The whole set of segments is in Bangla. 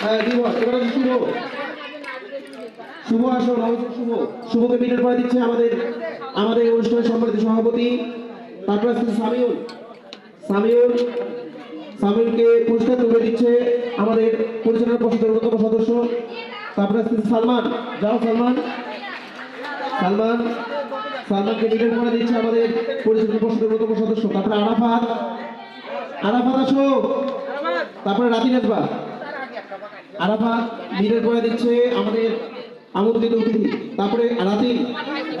হ্যাঁ শুভ আসো নবজাতক শুভ। শুভকে মিটার করে দিচ্ছে আমাদের আমাদের অনুষ্ঠানের সম্মানিত সভাপতি। তারপর আসছে সামিউল। সামিউল, সামিউলকে পুরস্কার তুলে দিচ্ছে আমাদের পরিচালনা পরিষদের অন্যতম সদস্য। তারপরে আসছে সালমান। যাও, সালমান। সালমান, সালমানকে মিটার করে দিচ্ছে আমাদের পরিচালনা পরিষদের অন্যতম সদস্য। তারপরে আরাফাত। আরাফাত আসো। তারপরে রাতি আরাফাত মিটার করে দিচ্ছে আমাদের আমন্ত্রিত অতিথি তারপরে রাতি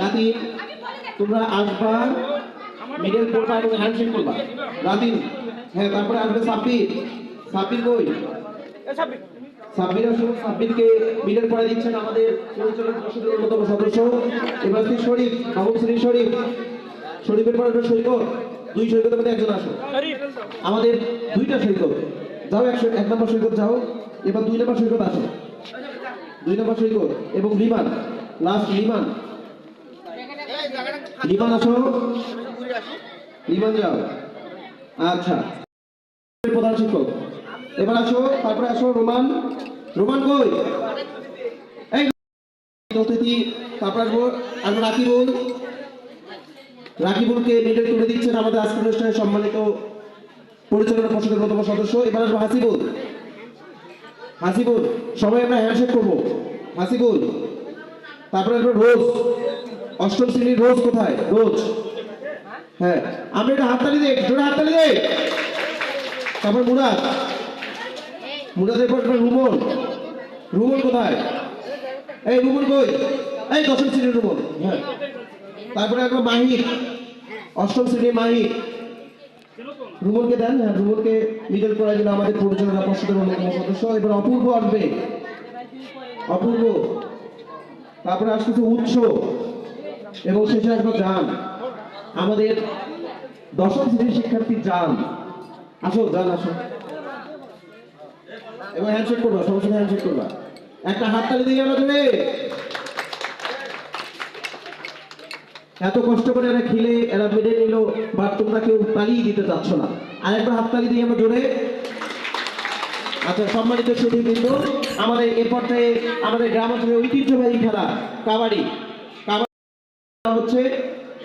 রাতি তোমরা আসবা। মিডল করবা এবং হ্যান্ডশেক করবা। রাতি হ্যাঁ তারপরে আসবে সাব্বির। সাব্বির কই? সাব্বির। আসলে সাব্বিরকে মিডল করে দিচ্ছেন আমাদের পরিষদের অন্যতম সদস্য। এবার শরীফ মাহমুদ শ্রী শরীফ। শরীফের পর আসবে সৈকত দুই সৈকতের মধ্যে একজন আসো আমাদের দুইটা সৈকত যাও একশো এক নম্বর সৈকত যাও, এবার দুই নম্বর সৈকত আসো। দুই নম্বর সৈকত এবং লিমান লাস্ট লিমান লিমান আসো। লিমান যাও। আচ্ছা। প্রধান শিক্ষক, এবার আসো, তারপরে আসো রোমান। রোমান এই অতিথি তারপর আসব আসব রাকিবুল। রাকিবুলকে মিডল তুলে দিচ্ছেন আমাদের আজকের অনুষ্ঠানে সম্মানিত পরিচালনা পর্ষদের অন্যতম সদস্য, এবার আসব হাসিবুল। হাসিবুল, সবাই আমরা হ্যান্ডশেক করব। হাসিবুল, তারপরে আসব রোজ। অষ্টম শ্রেণির রোজ কোথায়? রোজ। হ্যাঁ আমরা একটা হাততালি দেখ জোরে হাততালি দেখ তারপর মুরাদ। মুরাদের পর রুমন। রুমন কোথায়? এই, রুমন কই? এই, দশম শ্রেণির রুমন। হ্যাঁ। তারপরে একবার মাহির। অষ্টম শ্রেণির মাহির। রুমনকে দেন হ্যাঁ রুমনকে মিডল করার জন্য আমাদের পরিচালনা পর্ষদের অন্যতম সদস্য এবার অপূর্ব আসবে। অপূর্ব। তারপরে আসতেছে উৎস এবং শেষে আসবে যান আমাদের দশম শ্রেণির শিক্ষার্থী জান। আসো যান আসো। এবং হ্যান্ডশেক করবা সাথে হ্যান্ডশেক করবা। একটা হাততালি দিয়ে আমাদের এত কষ্ট করে এরা খেলে, এরা মেরে নিল, বা তোমরা কেউ তালিয়ে দিতে চাচ্ছ না। আরেকবার হাততালি দিয়ে আমরা জোরে। আচ্ছা সম্মানিত সুধী বিন্দু আমাদের এ পর্যায়ে আমাদের গ্রাম অঞ্চলের ঐতিহ্যবাহী খেলা কাবাডি। কাবাডি হচ্ছে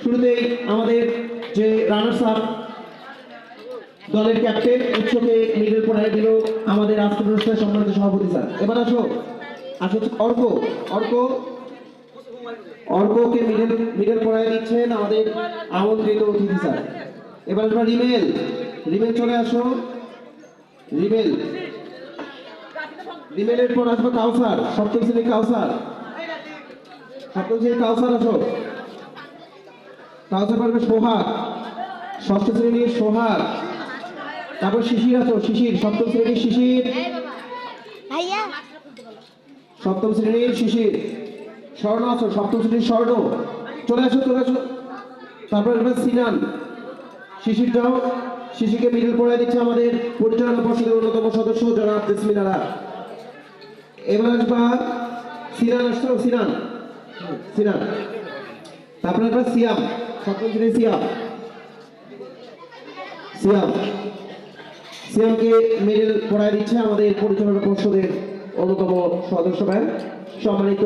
শুরুতেই আমাদের যে রানার্স আপ দলের ক্যাপ্টেন উৎসকে মিডল পড়ায় দিল আমাদের আজকের সম্মানিত সভাপতি স্যার। এবার আসো। আসো অর্ক। অর্ক অর্ককে মিডল মিডল পড়ায় দিচ্ছেন আমাদের আমন্ত্রিত অতিথি স্যার। এবার আসবে রিমেল রিমেল চলে আসো। রিমেল। রিমেলের পর আসবে কাউসার সপ্তম শ্রেণির কাউসার। সপ্তম শ্রেণির কাউসার আসো। কাউসার পারবে সোহাগ ষষ্ঠ শ্রেণির সোহাগ। তারপর শিশির আসো শিশির সপ্তম শ্রেণির শিশির। সপ্তম শ্রেণির শিশির। স্বর্ণ আছো, সপ্তম শ্রেণির স্বর্ণ। চলে আসো চলে আসো। তারপর আসবে সিনান। শিশির যাও শিশিরকে মিডিল পড়ায় দিচ্ছে আমাদের পরিচালনা পর্ষদের অন্যতম সদস্য, জনাব জেসমিনারা এবার আসবা সিনান আসছো সিনান। সিনান। তারপরে আসবা সিয়াম, সপ্তম শ্রেণির সিয়াম। সিয়াম। সিএমকে মেডেল পড়ায় দিচ্ছে আমাদের পরিচালনা পর্ষদের অন্যতম সদস্য ব্যান সম্মানিত